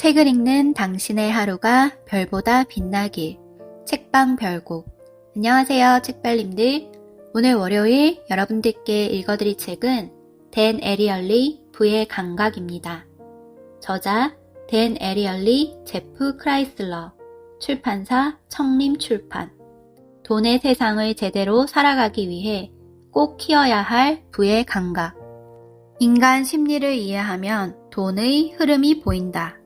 책을 읽는 당신의 하루가 별보다 빛나길. 책방 별곡. 안녕하세요, 책별님들. 오늘 월요일 여러분들께 읽어드릴 책은 댄 에리얼리 부의 감각입니다. 저자 댄 에리얼리 제프 크라이슬러. 출판사 청림출판. 돈의 세상을 제대로 살아가기 위해 꼭 키워야 할 부의 감각. 인간 심리를 이해하면 돈의 흐름이 보인다.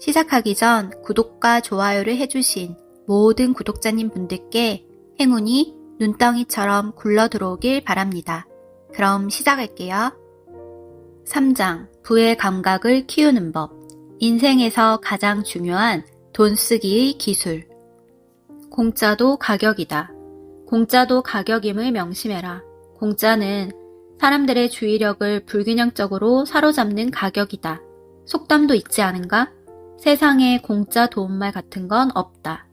시작하기 전 구독과 좋아요를 해주신 모든 구독자님 분들께 행운이 눈덩이처럼 굴러 들어오길 바랍니다. 그럼 시작할게요. 3장 부의 감각을 키우는 법 인생에서 가장 중요한 돈 쓰기의 기술 공짜도 가격이다. 공짜도 가격임을 명심해라. 공짜는 사람들의 주의력을 불균형적으로 사로잡는 가격이다. 속담도 있지 않은가? 세상에 공짜 도움말 같은 건 없다.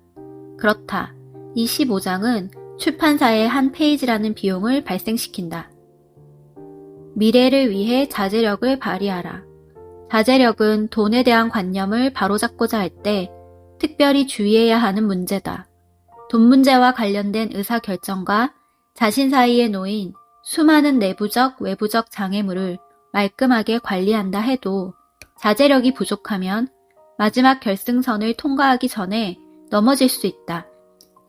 그렇다. 이 15장은 출판사의 한 페이지라는 비용을 발생시킨다. 미래를 위해 자제력을 발휘하라. 자제력은 돈에 대한 관념을 바로잡고자 할 때 특별히 주의해야 하는 문제다. 돈 문제와 관련된 의사결정과 자신 사이에 놓인 수많은 내부적, 외부적 장애물을 말끔하게 관리한다 해도 자제력이 부족하면 마지막 결승선을 통과하기 전에 넘어질 수 있다.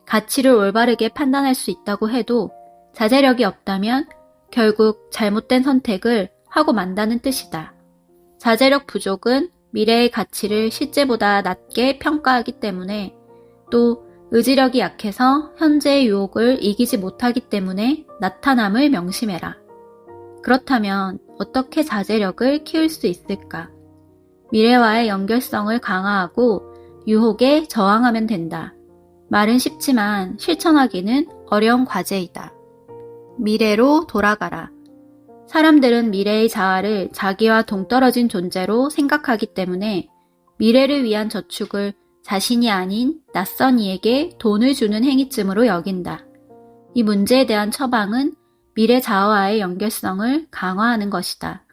가치를 올바르게 판단할 수 있다고 해도 자제력이 없다면 결국 잘못된 선택을 하고 만다는 뜻이다. 자제력 부족은 미래의 가치를 실제보다 낮게 평가하기 때문에 또 의지력이 약해서 현재의 유혹을 이기지 못하기 때문에 나타남을 명심해라. 그렇다면 어떻게 자제력을 키울 수 있을까? 미래와의 연결성을 강화하고 유혹에 저항하면 된다. 말은 쉽지만 실천하기는 어려운 과제이다. 미래로 돌아가라. 사람들은 미래의 자아를 자기와 동떨어진 존재로 생각하기 때문에 미래를 위한 저축을 자신이 아닌 낯선 이에게 돈을 주는 행위쯤으로 여긴다. 이 문제에 대한 처방은 미래 자아와의 연결성을 강화하는 것이다.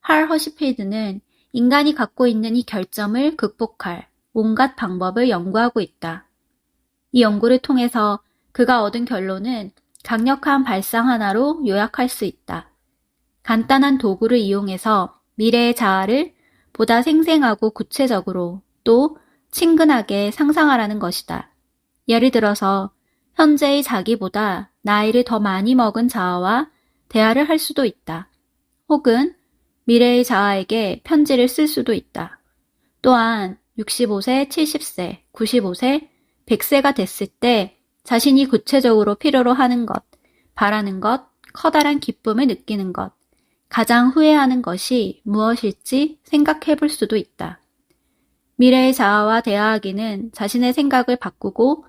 할 허시필드는 인간이 갖고 있는 이 결점을 극복할 온갖 방법을 연구하고 있다. 이 연구를 통해서 그가 얻은 결론은 강력한 발상 하나로 요약할 수 있다. 간단한 도구를 이용해서 미래의 자아를 보다 생생하고 구체적으로 또 친근하게 상상하라는 것이다. 예를 들어서 현재의 자기보다 나이를 더 많이 먹은 자아와 대화를 할 수도 있다. 혹은 미래의 자아에게 편지를 쓸 수도 있다. 또한 65세, 70세, 95세, 100세가 됐을 때 자신이 구체적으로 필요로 하는 것, 바라는 것, 커다란 기쁨을 느끼는 것, 가장 후회하는 것이 무엇일지 생각해 볼 수도 있다. 미래의 자아와 대화하기는 자신의 생각을 바꾸고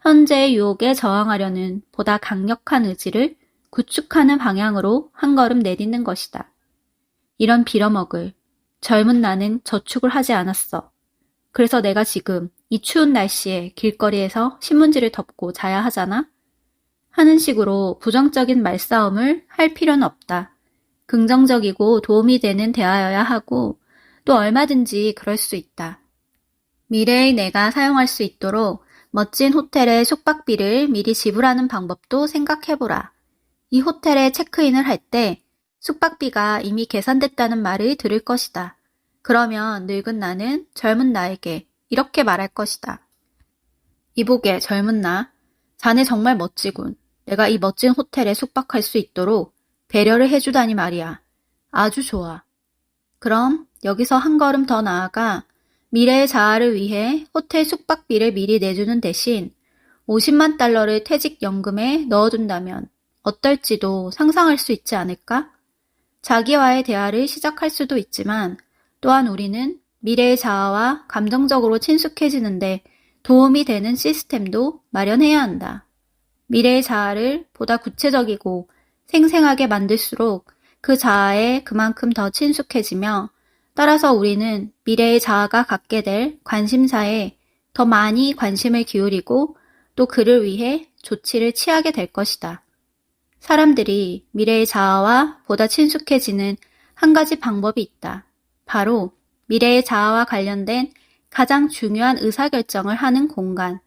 현재의 유혹에 저항하려는 보다 강력한 의지를 구축하는 방향으로 한 걸음 내딛는 것이다. 이런 빌어먹을 젊은 나는 저축을 하지 않았어. 그래서 내가 지금 이 추운 날씨에 길거리에서 신문지를 덮고 자야 하잖아? 하는 식으로 부정적인 말싸움을 할 필요는 없다. 긍정적이고 도움이 되는 대화여야 하고 또 얼마든지 그럴 수 있다. 미래의 내가 사용할 수 있도록 멋진 호텔의 숙박비를 미리 지불하는 방법도 생각해보라. 이 호텔에 체크인을 할 때 숙박비가 이미 계산됐다는 말을 들을 것이다. 그러면 늙은 나는 젊은 나에게 이렇게 말할 것이다. 이보게 젊은 나, 자네 정말 멋지군. 내가 이 멋진 호텔에 숙박할 수 있도록 배려를 해주다니 말이야. 아주 좋아. 그럼 여기서 한 걸음 더 나아가 미래의 자아를 위해 호텔 숙박비를 미리 내주는 대신 50만 달러를 퇴직연금에 넣어둔다면 어떨지도 상상할 수 있지 않을까? 자기와의 대화를 시작할 수도 있지만 또한 우리는 미래의 자아와 감정적으로 친숙해지는데 도움이 되는 시스템도 마련해야 한다. 미래의 자아를 보다 구체적이고 생생하게 만들수록 그 자아에 그만큼 더 친숙해지며 따라서 우리는 미래의 자아가 갖게 될 관심사에 더 많이 관심을 기울이고 또 그를 위해 조치를 취하게 될 것이다. 사람들이 미래의 자아와 보다 친숙해지는 한 가지 방법이 있다. 바로 미래의 자아와 관련된 가장 중요한 의사결정을 하는 공간,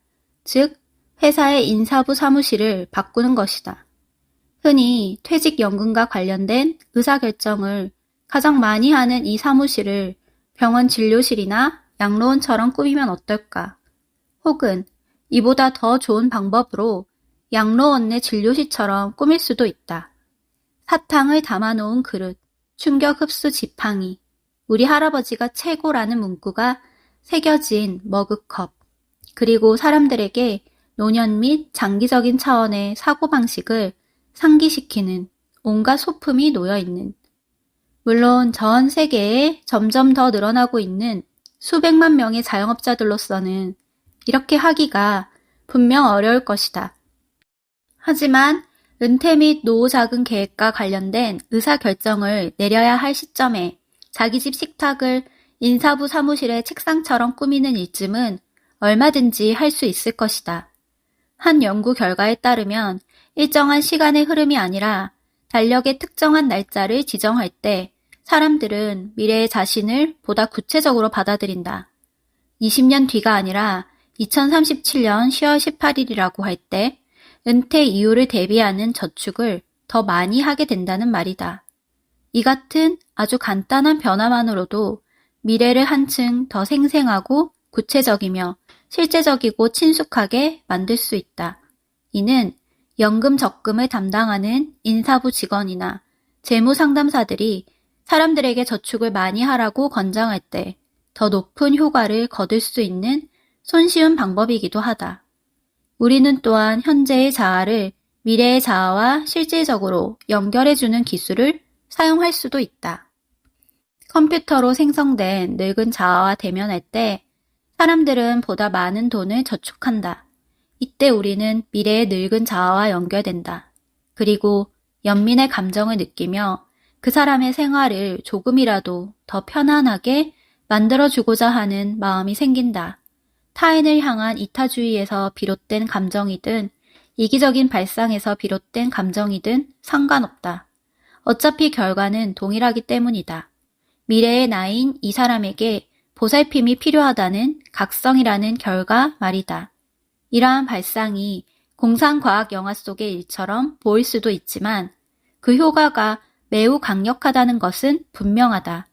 즉, 회사의 인사부 사무실을 바꾸는 것이다. 흔히 퇴직연금과 관련된 의사결정을 가장 많이 하는 이 사무실을 병원 진료실이나 양로원처럼 꾸미면 어떨까? 혹은 이보다 더 좋은 방법으로 양로원 내 진료실처럼 꾸밀 수도 있다. 사탕을 담아놓은 그릇, 충격 흡수 지팡이, 우리 할아버지가 최고라는 문구가 새겨진 머그컵, 그리고 사람들에게 노년 및 장기적인 차원의 사고방식을 상기시키는 온갖 소품이 놓여 있는 물론 전 세계에 점점 더 늘어나고 있는 수백만 명의 자영업자들로서는 이렇게 하기가 분명 어려울 것이다. 하지만 은퇴 및 노후 자금 계획과 관련된 의사 결정을 내려야 할 시점에 자기 집 식탁을 인사부 사무실의 책상처럼 꾸미는 일쯤은 얼마든지 할 수 있을 것이다. 한 연구 결과에 따르면 일정한 시간의 흐름이 아니라 달력의 특정한 날짜를 지정할 때 사람들은 미래의 자신을 보다 구체적으로 받아들인다. 20년 뒤가 아니라 2037년 10월 18일이라고 할 때 은퇴 이후를 대비하는 저축을 더 많이 하게 된다는 말이다. 이 같은 아주 간단한 변화만으로도 미래를 한층 더 생생하고 구체적이며 실제적이고 친숙하게 만들 수 있다. 이는 연금 적금을 담당하는 인사부 직원이나 재무 상담사들이 사람들에게 저축을 많이 하라고 권장할 때 더 높은 효과를 거둘 수 있는 손쉬운 방법이기도 하다. 우리는 또한 현재의 자아를 미래의 자아와 실질적으로 연결해주는 기술을 사용할 수도 있다. 컴퓨터로 생성된 늙은 자아와 대면할 때 사람들은 보다 많은 돈을 저축한다. 이때 우리는 미래의 늙은 자아와 연결된다. 그리고 연민의 감정을 느끼며 그 사람의 생활을 조금이라도 더 편안하게 만들어주고자 하는 마음이 생긴다. 타인을 향한 이타주의에서 비롯된 감정이든 이기적인 발상에서 비롯된 감정이든 상관없다. 어차피 결과는 동일하기 때문이다. 미래의 나인 이 사람에게 보살핌이 필요하다는 각성이라는 결과 말이다. 이러한 발상이 공상과학 영화 속의 일처럼 보일 수도 있지만 그 효과가 매우 강력하다는 것은 분명하다.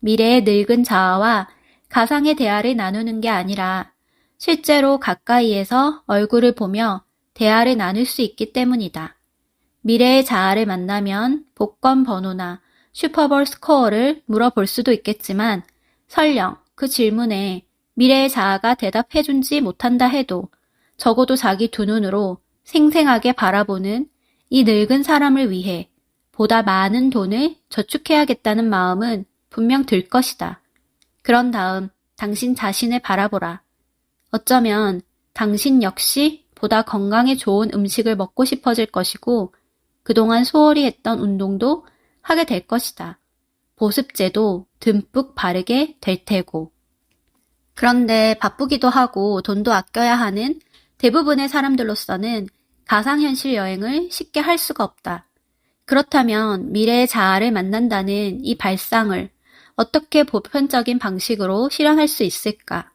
미래의 늙은 자아와 가상의 대화를 나누는 게 아니라 실제로 가까이에서 얼굴을 보며 대화를 나눌 수 있기 때문이다. 미래의 자아를 만나면 복권 번호나 슈퍼볼 스코어를 물어볼 수도 있겠지만 설령 그 질문에 미래의 자아가 대답해준지 못한다 해도 적어도 자기 두 눈으로 생생하게 바라보는 이 늙은 사람을 위해 보다 많은 돈을 저축해야겠다는 마음은 분명 들 것이다. 그런 다음 당신 자신을 바라보라. 어쩌면 당신 역시 보다 건강에 좋은 음식을 먹고 싶어질 것이고 그동안 소홀히 했던 운동도 하게 될 것이다. 보습제도 듬뿍 바르게 될 테고. 그런데 바쁘기도 하고 돈도 아껴야 하는 대부분의 사람들로서는 가상현실 여행을 쉽게 할 수가 없다. 그렇다면 미래의 자아를 만난다는 이 발상을 어떻게 보편적인 방식으로 실현할 수 있을까?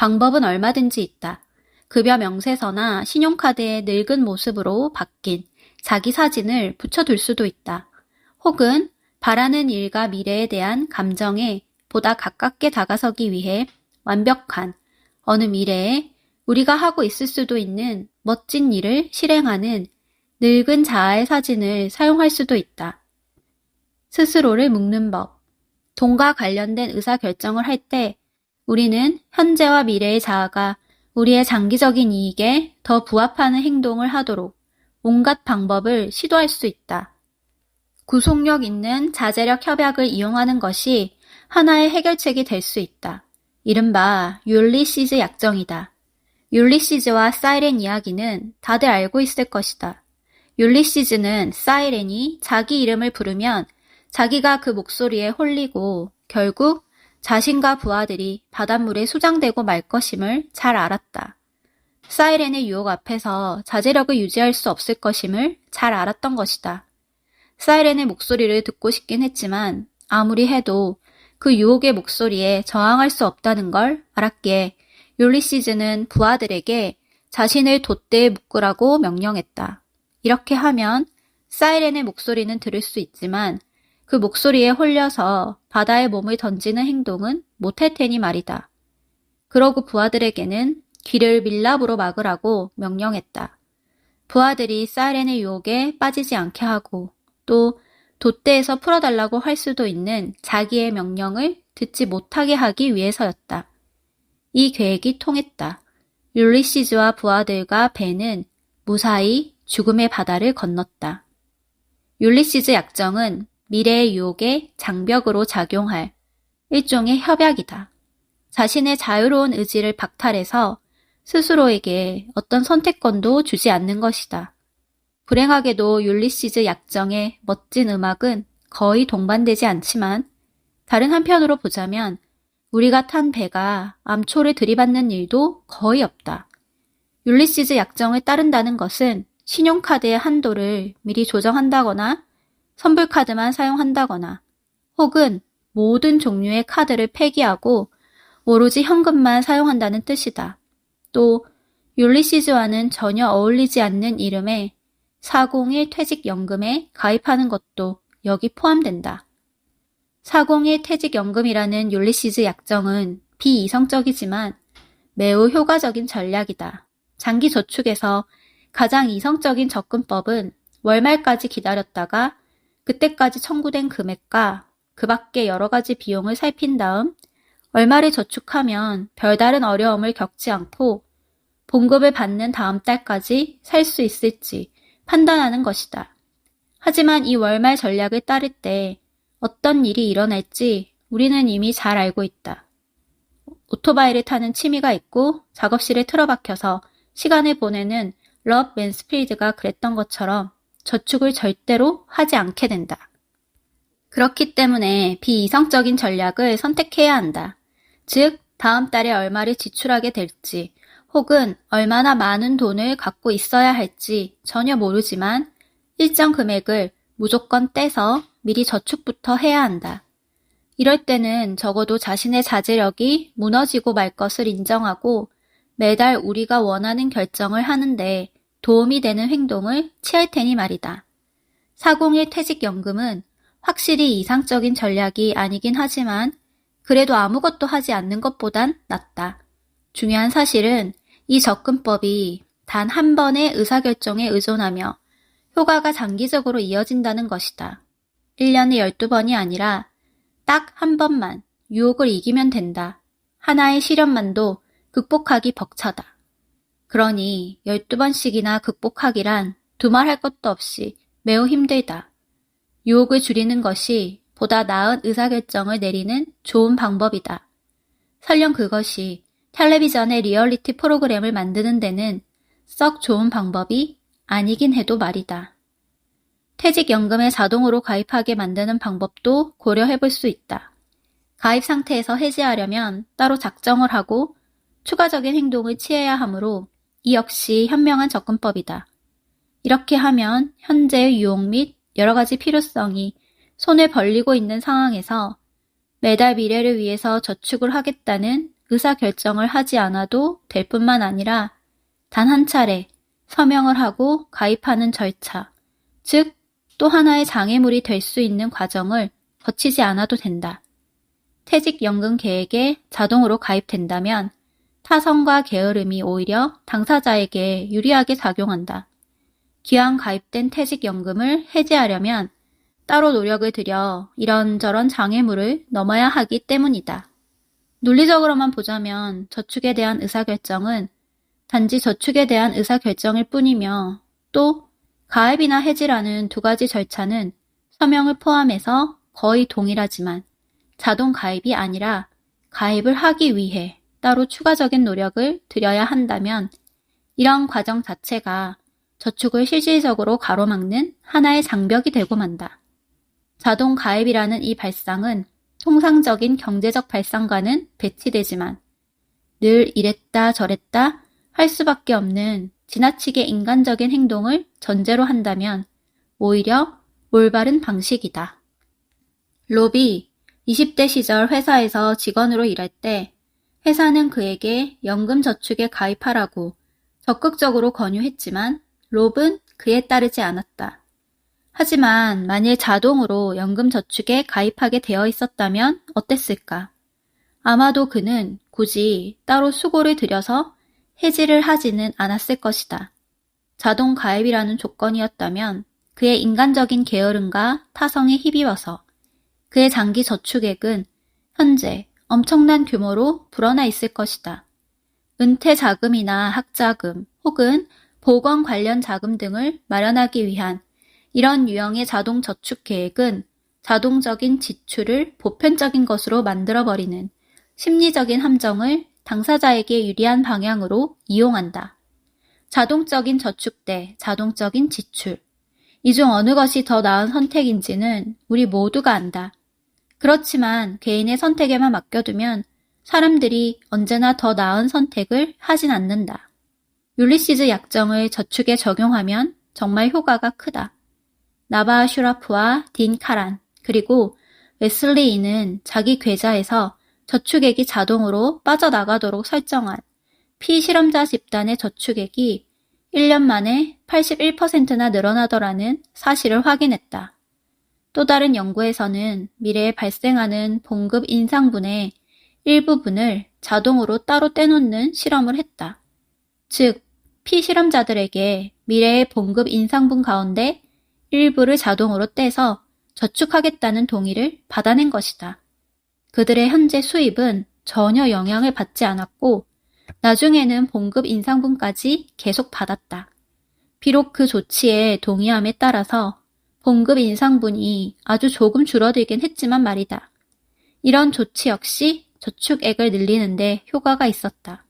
방법은 얼마든지 있다. 급여 명세서나 신용카드의 늙은 모습으로 바뀐 자기 사진을 붙여둘 수도 있다. 혹은 바라는 일과 미래에 대한 감정에 보다 가깝게 다가서기 위해 완벽한 어느 미래에 우리가 하고 있을 수도 있는 멋진 일을 실행하는 늙은 자아의 사진을 사용할 수도 있다. 스스로를 묶는 법. 돈과 관련된 의사결정을 할 때 우리는 현재와 미래의 자아가 우리의 장기적인 이익에 더 부합하는 행동을 하도록 온갖 방법을 시도할 수 있다. 구속력 있는 자제력 협약을 이용하는 것이 하나의 해결책이 될 수 있다. 이른바 율리시즈 약정이다. 율리시즈와 사이렌 이야기는 다들 알고 있을 것이다. 율리시즈는 사이렌이 자기 이름을 부르면 자기가 그 목소리에 홀리고 결국 자신과 부하들이 바닷물에 수장되고 말 것임을 잘 알았다. 사이렌의 유혹 앞에서 자제력을 유지할 수 없을 것임을 잘 알았던 것이다. 사이렌의 목소리를 듣고 싶긴 했지만 아무리 해도 그 유혹의 목소리에 저항할 수 없다는 걸 알았기에 율리시즈는 부하들에게 자신을 돛대에 묶으라고 명령했다. 이렇게 하면 사이렌의 목소리는 들을 수 있지만 그 목소리에 홀려서 바다에 몸을 던지는 행동은 못할 테니 말이다. 그러고 부하들에게는 귀를 밀랍으로 막으라고 명령했다. 부하들이 사이렌의 유혹에 빠지지 않게 하고 또 돛대에서 풀어달라고 할 수도 있는 자기의 명령을 듣지 못하게 하기 위해서였다. 이 계획이 통했다. 율리시즈와 부하들과 배는 무사히 죽음의 바다를 건넜다. 율리시즈 약정은 미래의 유혹에 장벽으로 작용할 일종의 협약이다. 자신의 자유로운 의지를 박탈해서 스스로에게 어떤 선택권도 주지 않는 것이다. 불행하게도 율리시즈 약정의 멋진 음악은 거의 동반되지 않지만 다른 한편으로 보자면 우리가 탄 배가 암초를 들이받는 일도 거의 없다. 율리시즈 약정을 따른다는 것은 신용카드의 한도를 미리 조정한다거나 선불카드만 사용한다거나 혹은 모든 종류의 카드를 폐기하고 오로지 현금만 사용한다는 뜻이다. 또 율리시즈와는 전혀 어울리지 않는 이름의 401 퇴직연금에 가입하는 것도 여기 포함된다. 401 퇴직연금이라는 율리시즈 약정은 비이성적이지만 매우 효과적인 전략이다. 장기 저축에서 가장 이성적인 접근법은 월말까지 기다렸다가 그때까지 청구된 금액과 그 밖의 여러 가지 비용을 살핀 다음 월말에 저축하면 별다른 어려움을 겪지 않고 봉급을 받는 다음 달까지 살 수 있을지 판단하는 것이다. 하지만 이 월말 전략을 따를 때 어떤 일이 일어날지 우리는 이미 잘 알고 있다. 오토바이를 타는 취미가 있고 작업실에 틀어박혀서 시간을 보내는 럽 맨스필드가 그랬던 것처럼 저축을 절대로 하지 않게 된다. 그렇기 때문에 비이성적인 전략을 선택해야 한다. 즉, 다음 달에 얼마를 지출하게 될지, 혹은 얼마나 많은 돈을 갖고 있어야 할지 전혀 모르지만 일정 금액을 무조건 떼서 미리 저축부터 해야 한다. 이럴 때는 적어도 자신의 자제력이 무너지고 말 것을 인정하고 매달 우리가 원하는 결정을 하는데 도움이 되는 행동을 취할 테니 말이다. 401 퇴직연금은 확실히 이상적인 전략이 아니긴 하지만 그래도 아무것도 하지 않는 것보단 낫다. 중요한 사실은 이 접근법이 단 한 번의 의사결정에 의존하며 효과가 장기적으로 이어진다는 것이다. 1년에 12번이 아니라 딱 한 번만 유혹을 이기면 된다. 하나의 시련만도 극복하기 벅차다. 그러니 12번씩이나 극복하기란 두말할 것도 없이 매우 힘들다. 유혹을 줄이는 것이 보다 나은 의사결정을 내리는 좋은 방법이다. 설령 그것이 텔레비전의 리얼리티 프로그램을 만드는 데는 썩 좋은 방법이 아니긴 해도 말이다. 퇴직연금에 자동으로 가입하게 만드는 방법도 고려해 볼 수 있다. 가입 상태에서 해지하려면 따로 작정을 하고 추가적인 행동을 취해야 하므로 이 역시 현명한 접근법이다. 이렇게 하면 현재의 유혹 및 여러 가지 필요성이 손을 벌리고 있는 상황에서 매달 미래를 위해서 저축을 하겠다는 의사 결정을 하지 않아도 될 뿐만 아니라 단 한 차례 서명을 하고 가입하는 절차, 즉 또 하나의 장애물이 될 수 있는 과정을 거치지 않아도 된다. 퇴직연금 계획에 자동으로 가입된다면 타성과 게으름이 오히려 당사자에게 유리하게 작용한다. 기왕 가입된 퇴직연금을 해지하려면 따로 노력을 들여 이런저런 장애물을 넘어야 하기 때문이다. 논리적으로만 보자면 저축에 대한 의사결정은 단지 저축에 대한 의사결정일 뿐이며 또 가입이나 해지라는 두 가지 절차는 서명을 포함해서 거의 동일하지만 자동 가입이 아니라 가입을 하기 위해 따로 추가적인 노력을 들여야 한다면 이런 과정 자체가 저축을 실질적으로 가로막는 하나의 장벽이 되고 만다. 자동 가입이라는 이 발상은 통상적인 경제적 발상과는 배치되지만 늘 이랬다 저랬다 할 수밖에 없는 지나치게 인간적인 행동을 전제로 한다면 오히려 올바른 방식이다. 로비, 20대 시절 회사에서 직원으로 일할 때 회사는 그에게 연금 저축에 가입하라고 적극적으로 권유했지만 롭은 그에 따르지 않았다. 하지만 만일 자동으로 연금 저축에 가입하게 되어 있었다면 어땠을까? 아마도 그는 굳이 따로 수고를 들여서 해지를 하지는 않았을 것이다. 자동 가입이라는 조건이었다면 그의 인간적인 게으름과 타성에 힘입어서 그의 장기 저축액은 현재 엄청난 규모로 불어나 있을 것이다. 은퇴 자금이나 학자금 혹은 보건 관련 자금 등을 마련하기 위한 이런 유형의 자동 저축 계획은 자동적인 지출을 보편적인 것으로 만들어버리는 심리적인 함정을 당사자에게 유리한 방향으로 이용한다. 자동적인 저축 대 자동적인 지출. 이 중 어느 것이 더 나은 선택인지는 우리 모두가 안다. 그렇지만 개인의 선택에만 맡겨두면 사람들이 언제나 더 나은 선택을 하진 않는다. 율리시즈 약정을 저축에 적용하면 정말 효과가 크다. 나바 슈라프와 딘 카란, 그리고 웨슬리이는 자기 계좌에서 저축액이 자동으로 빠져나가도록 설정한 피실험자 집단의 저축액이 1년 만에 81%나 늘어나더라는 사실을 확인했다. 또 다른 연구에서는 미래에 발생하는 봉급 인상분의 일부분을 자동으로 따로 떼놓는 실험을 했다. 즉, 피실험자들에게 미래의 봉급 인상분 가운데 일부를 자동으로 떼서 저축하겠다는 동의를 받아낸 것이다. 그들의 현재 수입은 전혀 영향을 받지 않았고, 나중에는 봉급 인상분까지 계속 받았다. 비록 그 조치에 동의함에 따라서 봉급 인상분이 아주 조금 줄어들긴 했지만 말이다. 이런 조치 역시 저축액을 늘리는데 효과가 있었다.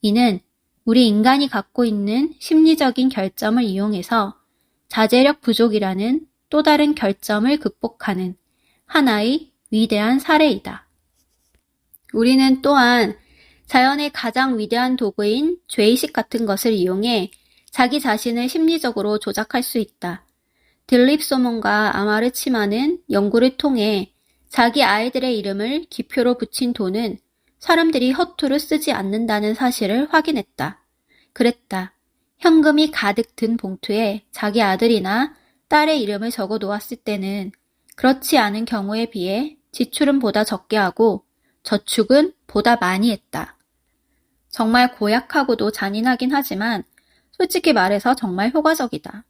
이는 우리 인간이 갖고 있는 심리적인 결점을 이용해서 자제력 부족이라는 또 다른 결점을 극복하는 하나의 위대한 사례이다. 우리는 또한 자연의 가장 위대한 도구인 죄의식 같은 것을 이용해 자기 자신을 심리적으로 조작할 수 있다. 들립 소몬과 아마르치마는 연구를 통해 자기 아이들의 이름을 기표로 붙인 돈은 사람들이 허투루 쓰지 않는다는 사실을 확인했다. 그랬다. 현금이 가득 든 봉투에 자기 아들이나 딸의 이름을 적어 놓았을 때는 그렇지 않은 경우에 비해 지출은 보다 적게 하고 저축은 보다 많이 했다. 정말 고약하고도 잔인하긴 하지만 솔직히 말해서 정말 효과적이다.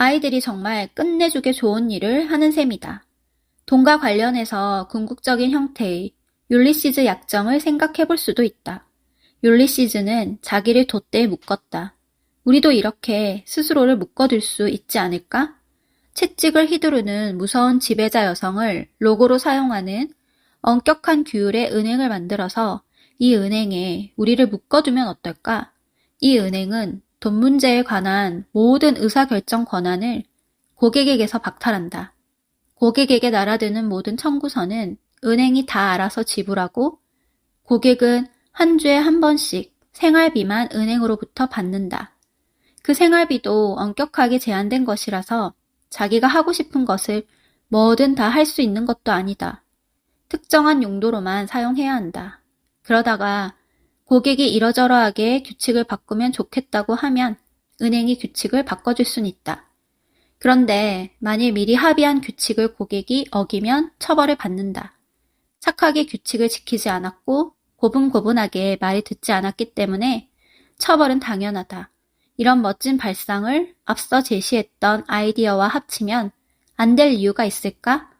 아이들이 정말 끝내주게 좋은 일을 하는 셈이다. 돈과 관련해서 궁극적인 형태의 율리시즈 약정을 생각해 볼 수도 있다. 율리시즈는 자기를 돛대에 묶었다. 우리도 이렇게 스스로를 묶어둘 수 있지 않을까? 채찍을 휘두르는 무서운 지배자 여성을 로고로 사용하는 엄격한 규율의 은행을 만들어서 이 은행에 우리를 묶어두면 어떨까? 이 은행은 돈 문제에 관한 모든 의사결정 권한을 고객에게서 박탈한다. 고객에게 날아드는 모든 청구서는 은행이 다 알아서 지불하고 고객은 한 주에 한 번씩 생활비만 은행으로부터 받는다. 그 생활비도 엄격하게 제한된 것이라서 자기가 하고 싶은 것을 뭐든 다 할 수 있는 것도 아니다. 특정한 용도로만 사용해야 한다. 그러다가 고객이 이러저러하게 규칙을 바꾸면 좋겠다고 하면 은행이 규칙을 바꿔줄 순 있다. 그런데 만일 미리 합의한 규칙을 고객이 어기면 처벌을 받는다. 착하게 규칙을 지키지 않았고 고분고분하게 말이 듣지 않았기 때문에 처벌은 당연하다. 이런 멋진 발상을 앞서 제시했던 아이디어와 합치면 안 될 이유가 있을까?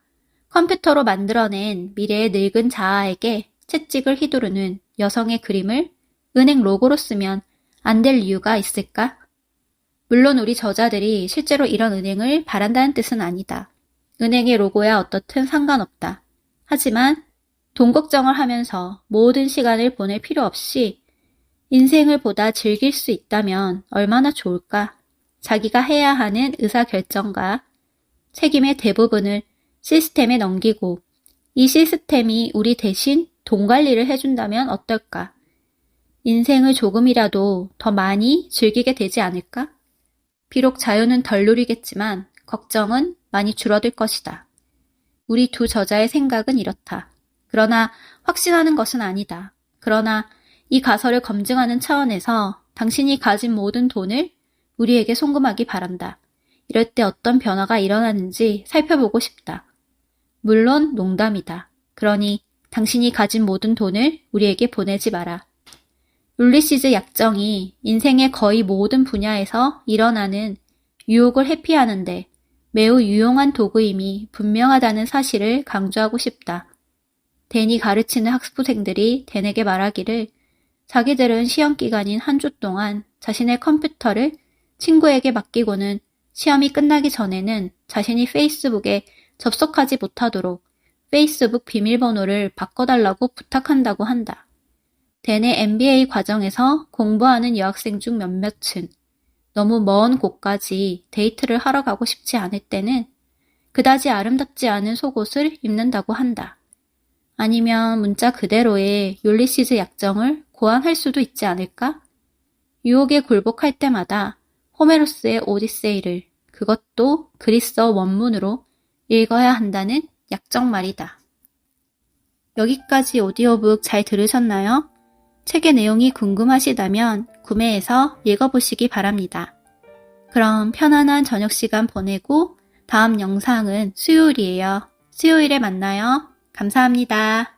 컴퓨터로 만들어낸 미래의 늙은 자아에게 채찍을 휘두르는 여성의 그림을 은행 로고로 쓰면 안 될 이유가 있을까? 물론 우리 저자들이 실제로 이런 은행을 바란다는 뜻은 아니다. 은행의 로고야 어떻든 상관없다. 하지만 돈 걱정을 하면서 모든 시간을 보낼 필요 없이 인생을 보다 즐길 수 있다면 얼마나 좋을까? 자기가 해야 하는 의사결정과 책임의 대부분을 시스템에 넘기고 이 시스템이 우리 대신 돈 관리를 해준다면 어떨까? 인생을 조금이라도 더 많이 즐기게 되지 않을까? 비록 자유는 덜 누리겠지만 걱정은 많이 줄어들 것이다. 우리 두 저자의 생각은 이렇다. 그러나 확신하는 것은 아니다. 그러나 이 가설을 검증하는 차원에서 당신이 가진 모든 돈을 우리에게 송금하기 바란다. 이럴 때 어떤 변화가 일어나는지 살펴보고 싶다. 물론 농담이다. 그러니 당신이 가진 모든 돈을 우리에게 보내지 마라. 울리시즈 약정이 인생의 거의 모든 분야에서 일어나는 유혹을 회피하는데 매우 유용한 도구임이 분명하다는 사실을 강조하고 싶다. 댄이 가르치는 학부생들이 댄에게 말하기를 자기들은 시험 기간인 한 주 동안 자신의 컴퓨터를 친구에게 맡기고는 시험이 끝나기 전에는 자신이 페이스북에 접속하지 못하도록 페이스북 비밀번호를 바꿔달라고 부탁한다고 한다. 댄의 MBA 과정에서 공부하는 여학생 중 몇몇은 너무 먼 곳까지 데이트를 하러 가고 싶지 않을 때는 그다지 아름답지 않은 속옷을 입는다고 한다. 아니면 문자 그대로의 율리시즈 약정을 고안할 수도 있지 않을까? 유혹에 굴복할 때마다 호메로스의 오디세이를 그것도 그리스어 원문으로 읽어야 한다는 약정 말이다. 여기까지 오디오북 잘 들으셨나요? 책의 내용이 궁금하시다면 구매해서 읽어보시기 바랍니다. 그럼 편안한 저녁 시간 보내고 다음 영상은 수요일이에요. 수요일에 만나요. 감사합니다.